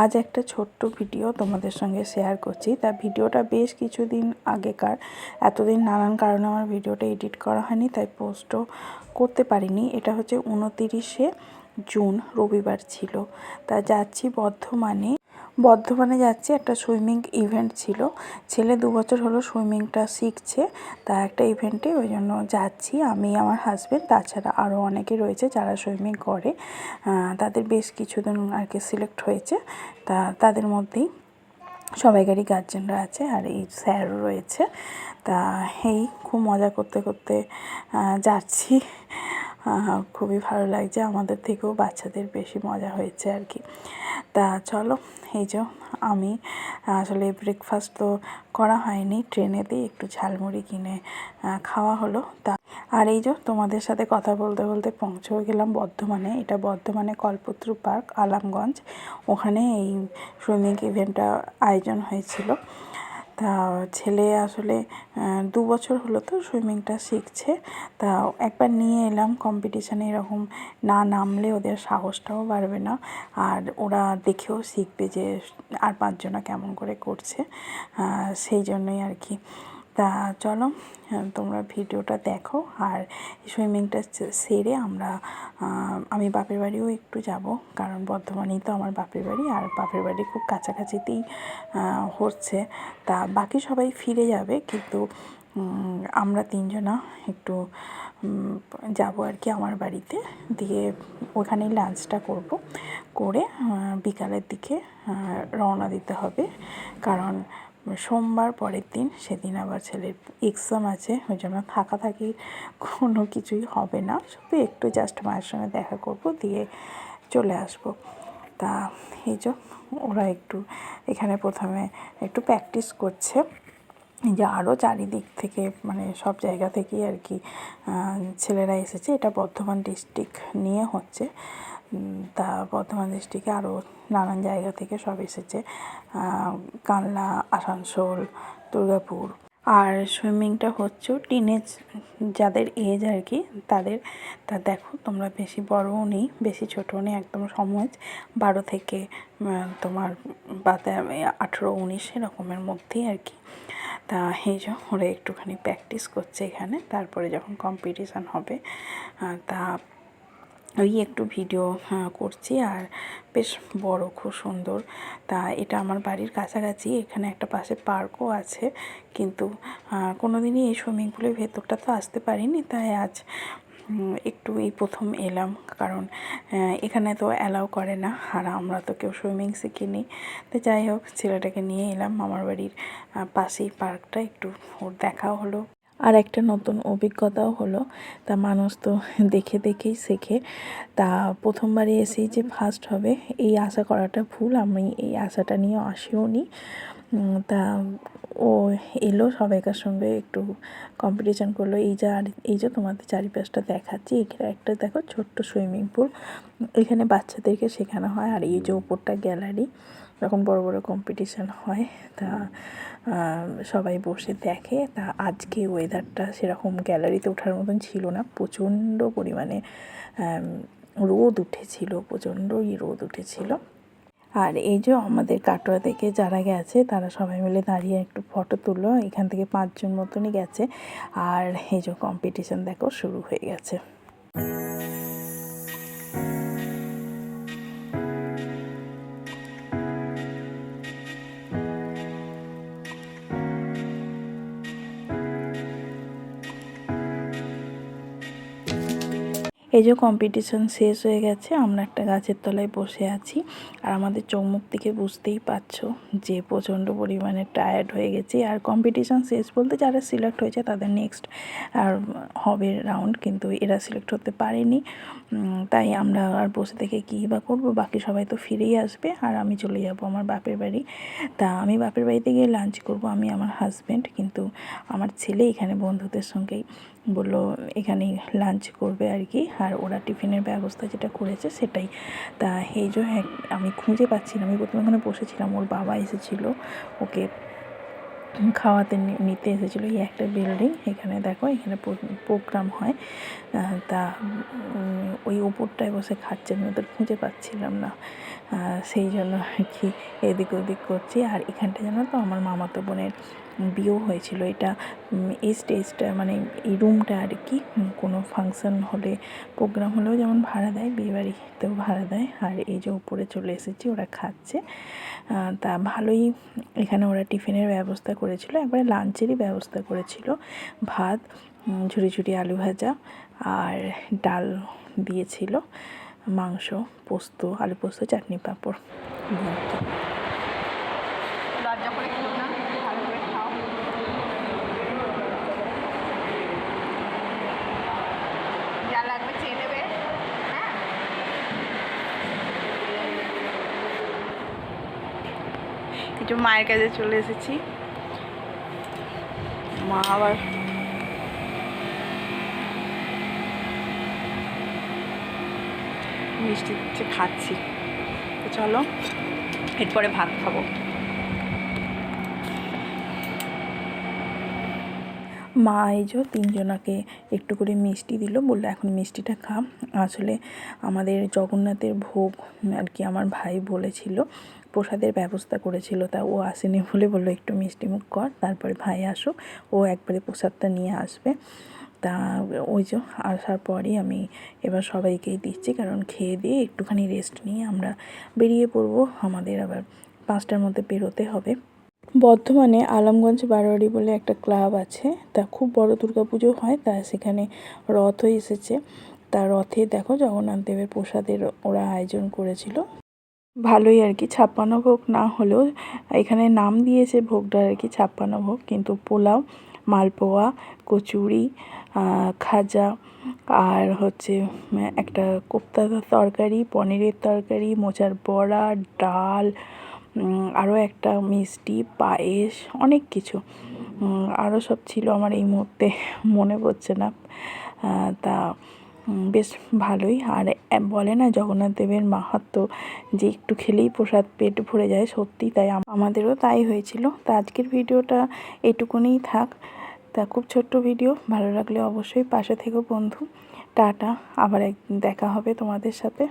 আজ একটা ছোট্ট ভিডিও তোমাদের সঙ্গে শেয়ার করছি। তা ভিডিওটা বেশ কিছুদিন আগেকার। এতদিন নানান কারণে আমার ভিডিওটা এডিট করা হয়নি, তাই পোস্টও করতে পারিনি। এটা হচ্ছে উনতিরিশে জুন, রবিবার ছিল। তা যাচ্ছি বর্ধমানে। বর্ধমানে যাচ্ছি, একটা সুইমিং ইভেন্ট ছিল। ছেলে দু বছর হলো সুইমিংটা শিখছে, তা একটা ইভেন্টে ওই জন্য যাচ্ছি। আমি, আমার হাজব্যান্ড তাছাড়া আরও অনেকে রয়েছে যারা সুইমিং করে। তাদের বেশ কিছুজন আর কি সিলেক্ট হয়েছে। তা তাদের মধ্যেই সবাইকারই গার্জেনরা আছে আর এই স্যারও রয়েছে। তা এই খুব মজা করতে করতে যাচ্ছি। খুবই ভালো লাগছে। আমাদের থেকেও বাচ্চাদের বেশি মজা হয়েছে আর কি। তা চলো, এই যে আমি, আসলে ব্রেকফাস্ট তো করা হয়নি ট্রেনেতেই একটু ঝালমুড়ি কিনে খাওয়া হলো। তা, আর এই যে তোমাদের সাথে কথা বলতে বলতে পৌঁছেও গেলাম বর্ধমানে। এটা বর্ধমানে কল্পতরু পার্ক, আলামগঞ্জ। ওখানে এই সুইমিং ইভেন্টটা আয়োজন হয়েছিল। তা ছেলে আসলে দু বছর হলো তো সুইমিংটা শিখছে। তা একবার নিয়ে এলাম কম্পিটিশানে এরকম না নামলে ওদের সাহসটাও বাড়বে না। আর ওরা দেখেও শিখবে যে আর পাঁচজনা কেমন করে করছে। সেই জন্যই আর কি। তা চলো আহ, তোমরা ভিডিওটা দেখো আর সুইমিংটা সেরে আমরা আমি বাপের বাড়িও একটু যাব কারণ বর্ধমানেই তো আমার বাপের বাড়ি আর বাপের বাড়ি খুব কাছাকাছিতেই হচ্ছে। তা বাকি সবাই ফিরে যাবে কিন্তু আমরা তিনজনা একটু যাব আর কি আমার বাড়িতে। দিয়ে ওখানেই লাঞ্চটা করব করে বিকালের দিকে রওনা দিতে হবে। কারণ সোমবার পরের দিন সেদিন আবার ছেলের এক্সাম আছে, ওই জন্য থাকা থাকি কোনো কিছুই হবে না। শুধু একটু জাস্ট মায়ের সঙ্গে দেখা করব, দিয়ে চলে আসব। তা এই যে ওরা একটু এখানে প্রথমে একটু প্র্যাকটিস করছে। যে আরও চারিদিক থেকে মানে সব জায়গা থেকেই আর কি ছেলেরা এসেছে। এটা বর্ধমান ডিস্ট্রিক্ট নিয়ে হচ্ছে। তা বর্ধমান ডিস্ট্রিক্টে আরও নানান জায়গা থেকে সব এসেছে। কানলা আসানসোল, দুর্গাপুর। আর সুইমিংটা হচ্ছেও টিনেজ যাদের এজ আর কি, তাদের, তা দেখো তোমরা বেশি বড়ও নেই, বেশি ছোটও নেই, একদম সমাজ বারো থেকে তোমার বাতে আঠেরো উনিশ এরকমের মধ্যেই আর কি। তা এই যে ওরা একটুখানি প্র্যাকটিস করছে এখানে, তারপরে যখন কম্পিটিশান হবে তা ওই একটু ভিডিও করছি আর বেশ বড়, খুব সুন্দর। তা এটা আমার বাড়ির কাছাকাছি, এখানে একটা পাশে পার্কও আছে। কিন্তু কোনো দিনই এই সুইমিং পুলের ভেতরটা তো আসতে পারিনি, তাই আজ একটু এই প্রথম এলাম। কারণ এখানে তো অ্যালাউ করে না, আর আমরা তো কেউ সুইমিং শিখিনি। তো যাই হোক, ছেলেটাকে নিয়ে এলাম আমার বাড়ির পাশেই পার্কটা, একটু ওর দেখাও হলো। আর একটা নতুন অভিজ্ঞতাও হলো। তা মানুষ তো দেখে দেখেই শেখে। তা প্রথমবারে এসেই যে ফার্স্ট হবে, এই আশা করাটা ভুল। আমি এই আশাটা নিয়ে আসিও তা ও এলো সবাইকার সঙ্গে একটু কম্পিটিশান করল। এই যে আর, এই যে তোমাদের চারিপাশটা দেখাচ্ছি, এখানে একটা দেখো ছোট্ট সুইমিং পুল এখানে বাচ্চাদেরকে শেখানো হয়। আর এই যে ওপরটা গ্যালারি যখন বড় বড় কম্পিটিশান হয়, তা সবাই বসে দেখে। তা আজকে ওয়েদারটা সেরকম গ্যালারিতে ওঠার মতন ছিল না। প্রচণ্ড পরিমাণে রোদ উঠেছিল প্রচণ্ডই রোদ উঠেছিল। আর এই যে আমাদের কাটোয়া থেকে যারা গেছে, তারা সবাই মিলে দাঁড়িয়ে একটু ফটো তুললো। এখান থেকে পাঁচজন মতনই গেছে। আর এই যে কম্পিটিশান দেখো, শুরু হয়ে গেছে। এই যে কম্পিটিশন শেষ হয়ে গেছে, আমরা একটা গাছের তলায় বসে আছি। আর আমাদের চৌমুখ মুখ থেকে বুঝতেই পারছ যে প্রচণ্ড পরিমাণে টায়ার্ড হয়ে গেছি। আর কম্পিটিশন শেষ বলতে যারা সিলেক্ট হয়েছে তাদের নেক্সট আর হবে রাউন্ড কিন্তু এরা সিলেক্ট হতে পারেনি। তাই আমরা আর বসে থেকে কী বা করব? বাকি সবাই তো ফিরেই আসবে আর আমি চলে যাব আমার বাপের বাড়ি। তা আমি বাপের বাড়িতে গিয়ে লাঞ্চ করব, আমি আমার হাজব্যান্ড কিন্তু আমার ছেলে এখানে বন্ধুদের সঙ্গেই। বলল এখানেই লাঞ্চ করবে আর কি, আর ওরা টিফিনের ব্যবস্থা যেটা করেছে সেটাই। তা এই যে এক- আমি খুঁজে পাচ্ছিলাম আমি প্রথমে ওখানে বসেছিলাম, ওর বাবা এসেছিল, ওকে খাওয়াতে নিতে এসেছিল এই একটা বিল্ডিং এখানে দেখো, এখানে প্রোগ্রাম হয়। তা ওই ওপরটায় বসে খাচ্ছে, আমি ওদের খুঁজে পাচ্ছিলাম না। সেই জন্য আর কি এদিক ওদিক করছি। আর এখানটা জানো তো, আমার মামাতো বোনের বিয়েও হয়েছিল। এটা এই স্টেজটা মানে এই রুমটা আর কি কোনো ফাংশন হলে প্রোগ্রাম হলেও যেমন ভাড়া দেয়, বিয়েবাড়িতেও ভাড়া দেয়। আর এই যে উপরে চলে এসেছি, ওরা খাচ্ছে। তা ভালোই এখানে ওরা টিফিনের ব্যবস্থা করেছিল। একবারে লাঞ্চেরই ব্যবস্থা করেছিল। ভাত ঝুড়ি ঝুড়ি আলু ভাজা আর ডাল দিয়েছিল, মাংস, পোস্ত, আলু পোস্ত, চাটনি পাঁপড় এই আর কি। লজ্জা করে খেলো না ভালো করে খাও যা লাগবে চেয়ে নেবে হ্যাঁ একটু মায়ের কাছে চলে এসেছি। মা আবার মিষ্টি দিচ্ছে খাচ্ছি। তো চলো, এরপরে ভাত খাব। মা এই যে তিনজনাকে একটু করে মিষ্টি দিল, বলল, এখন মিষ্টিটা খা। আসলে আমাদের জগন্নাথের ভোগ আর কি আমার ভাই বলেছিল। প্রসাদের ব্যবস্থা করেছিল তা ও আসেনি বলে বলল, একটু মিষ্টি মুখ কর, তারপরে ভাই আসুক, ও একবারে প্রসাদটা নিয়ে আসবে। তা ওই যে আসার পরই আমি এবার সবাইকেই দিচ্ছি, কারণ খেয়ে দিয়ে একটুখানি রেস্ট নিয়ে আমরা বেরিয়ে পড়ব। আমাদের আবার পাঁচটার মধ্যে বেরোতে হবে। বর্ধমানে আলমগঞ্জ বারোয়ারি বলে একটা ক্লাব আছে, তা খুব বড় দুর্গাপুজো হয়, তা সেখানে রথও এসেছে। তা রথে দেখো জগন্নাথ দেবের প্রসাদের ওরা আয়োজন করেছিল। ভালোই আর কি, ছাপ্পান্ন ভোগ না হলেও এখানে নাম দিয়েছে ভোগটা আর কি, ছাপ্পান্ন ভোগ। কিন্তু পোলাও, মালপোয়া, কচুরি খাজা আর হচ্ছে একটা কোপ্তা তরকারি, পনিরের তরকারি, মোচার বড়া, ডাল আরও একটা মিষ্টি, পায়েস, অনেক কিছু। আরও সব ছিল আমার এই মুহূর্তে, মনে পড়ছে না। তা বেশ ভালোই। আর বলে না জগন্নাথ দেবের মাহাত্ম যে একটু খেলেই প্রসাদ পেট ভরে যায়, সত্যি তাই আমাদেরও তাই হয়েছিল। তা আজকের ভিডিওটা এটুকুনেই থাক। তা খুব ছোট্ট ভিডিও, ভালো লাগলে অবশ্যই পাশে থেকো বন্ধু। টাটা, আবার এক, দেখা হবে তোমাদের সাথে।